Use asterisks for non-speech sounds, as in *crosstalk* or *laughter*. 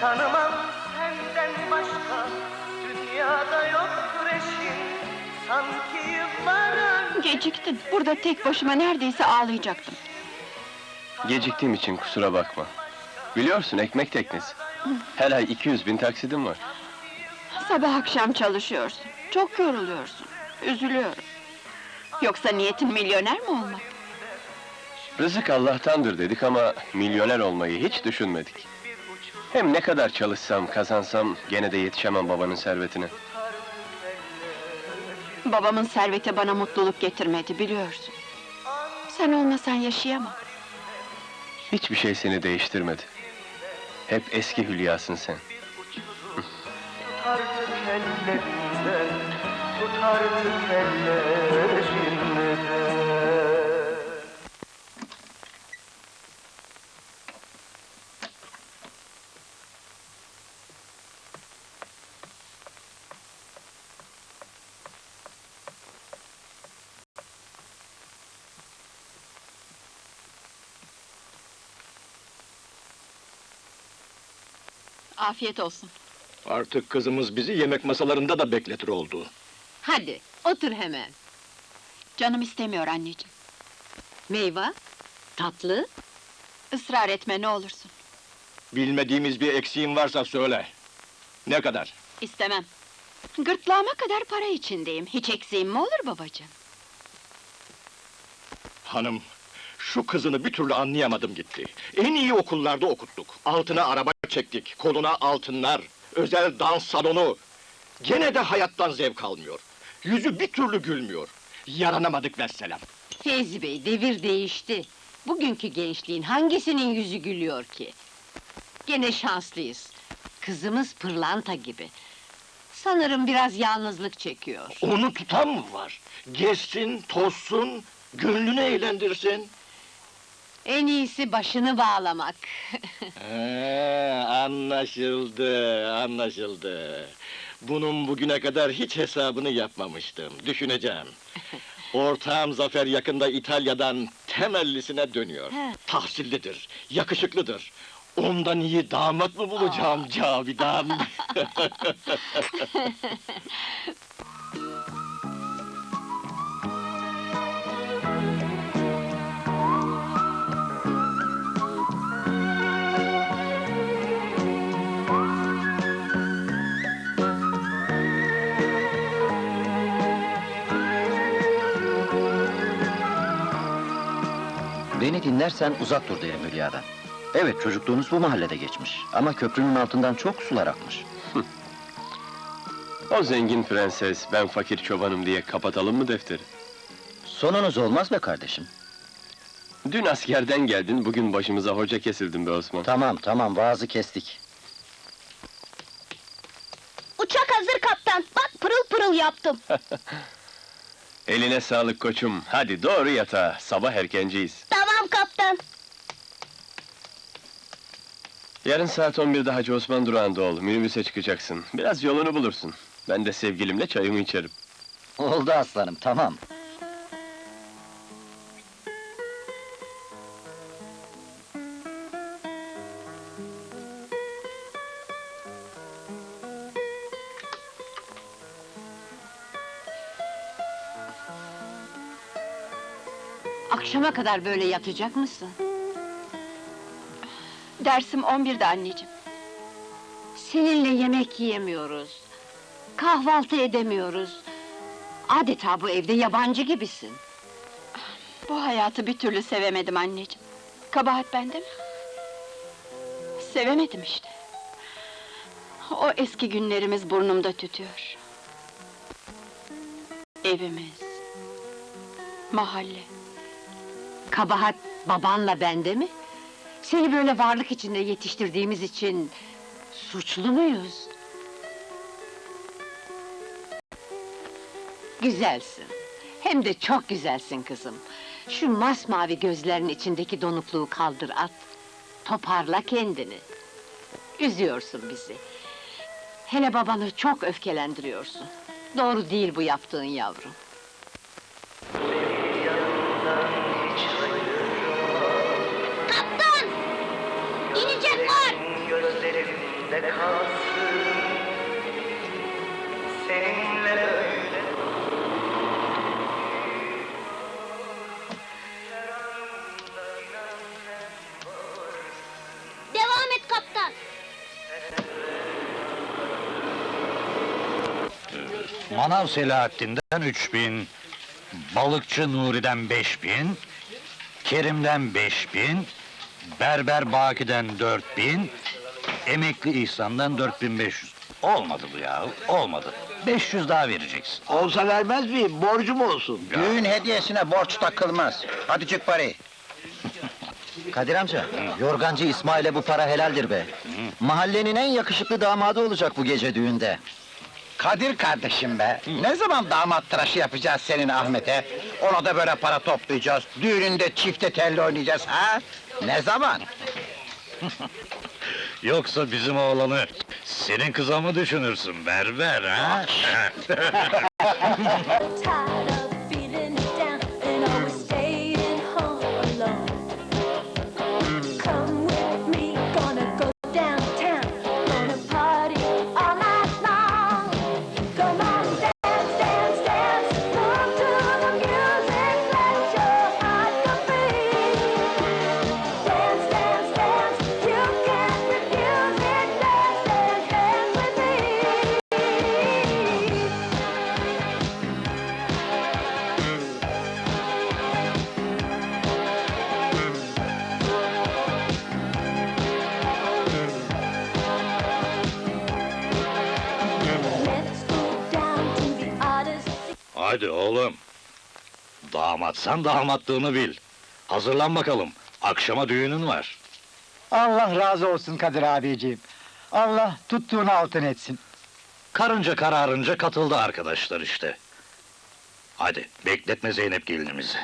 Tanımam senden başka Dünyada yoktur eşin Sanki yıllar önce Geciktin. Burada tek başıma neredeyse ağlayacaktım. Geciktiğim için kusura bakma. Biliyorsun ekmek teknesi. Her ay 200 bin taksidim var. Sabah akşam çalışıyorsun. Çok yoruluyorsun. Üzülüyorum. Yoksa niyetin milyoner mi olmak? Rızık Allah'tandır dedik ama milyoner olmayı hiç düşünmedik. Hem ne kadar çalışsam, kazansam gene de yetişemem babanın servetine. Babamın serveti bana mutluluk getirmedi biliyorsun. Sen olmasan yaşayamam. Hiçbir şey seni değiştirmedi. Hep eski hülyasın sen. Tutardık ellerinde Tutardık ellerinde Afiyet olsun. Artık kızımız bizi yemek masalarında da bekletir oldu. Hadi, otur hemen. Canım istemiyor anneciğim. Meyve, tatlı, Israr etme ne olursun. Bilmediğimiz bir eksiğin varsa söyle. Ne kadar? İstemem. Gırtlağıma kadar para içindeyim. Hiç eksiğim mi olur babacığım? Hanım, şu kızını bir türlü anlayamadım gitti. En iyi okullarda okuttuk. Altına araba çektik, koluna altınlar, özel dans salonu. Gene de hayattan zevk almıyor. Yüzü bir türlü gülmüyor. Yaranamadık vesselam. Feyzi Bey, devir değişti. Bugünkü gençliğin hangisinin yüzü gülüyor ki? Gene şanslıyız. Kızımız pırlanta gibi. Sanırım biraz yalnızlık çekiyor. Onu tutan mı var? Gezsin, tozsun, gönlünü eğlendirsin. En iyisi başını bağlamak. *laughs* He, anlaşıldı, anlaşıldı. Bunun bugüne kadar hiç hesabını yapmamıştım. Düşüneceğim. Ortağım Zafer yakında İtalya'dan temellisine dönüyor. He. Tahsillidir, yakışıklıdır. Ondan iyi damat mı bulacağım Cavidan? *laughs* *laughs* Beni dinlersen uzak dur derim Hülya'dan. Evet çocukluğunuz bu mahallede geçmiş. Ama köprünün altından çok sular akmış. O zengin prenses, ben fakir çobanım diye kapatalım mı defteri? Sonunuz olmaz be kardeşim. Dün askerden geldin, bugün başımıza hoca kesildin be Osman. Tamam tamam vaazı kestik. Uçak hazır kaptan. Bak pırıl pırıl yaptım. *laughs* Eline sağlık koçum, hadi doğru yatağa, sabah erkenciyiz. tamam kaptan. Yarın saat 11'de Hacı Osman durağında ol, minibüse çıkacaksın. Biraz yolunu bulursun. Ben de sevgilimle çayımı içerim. Oldu aslanım tamam. Akşama kadar böyle yatacak mısın? Dersim 11'de anneciğim. Seninle yemek yiyemiyoruz. Kahvaltı edemiyoruz. Adeta bu evde yabancı gibisin. Bu hayatı bir türlü sevemedim anneciğim. Kabahat bende mi? Sevemedim işte. O eski günlerimiz burnumda tütüyor. Evimiz, mahalle. Kabahat babanla bende mi? Seni böyle varlık içinde yetiştirdiğimiz için suçlu muyuz? Güzelsin. Hem de çok güzelsin kızım. Şu masmavi gözlerin içindeki donukluğu kaldır at. Toparla kendini. Üzüyorsun bizi. Hele babanı çok öfkelendiriyorsun. Doğru değil bu yaptığın yavrum. Bende kalsın Seninle Devam et kaptan. Manav Selahattin'den 3000, Balıkçı Nuri'den 5000, Kerim'den 5000, Berber Baki'den 4000, Emekli İhsan'dan 4500. Olmadı bu ya, olmadı. 500 daha vereceksin. Olsa vermez miyim? Borcum olsun. Düğün hediyesine borç takılmaz. Hadi çık parayı. Kadir amca, yorgancı İsmail'e bu para helaldir be. Mahallenin en yakışıklı damadı olacak bu gece düğünde. Kadir kardeşim be. Ne zaman damat tıraşı yapacağız senin Ahmet'e? Ona da böyle para toplayacağız. Düğününde çifte telli oynayacağız ha? Ne zaman? *laughs* Yoksa bizim oğlanı senin kıza mı düşünürsün berber ha? *laughs* *laughs* Hadi oğlum. Damatsan damatlığını bil. Hazırlan bakalım. Akşama düğünün var. Allah razı olsun Kadir abiciğim. Allah tuttuğunu altın etsin. Karınca kararınca katıldı arkadaşlar işte. Hadi bekletme Zeynep gelinimizi.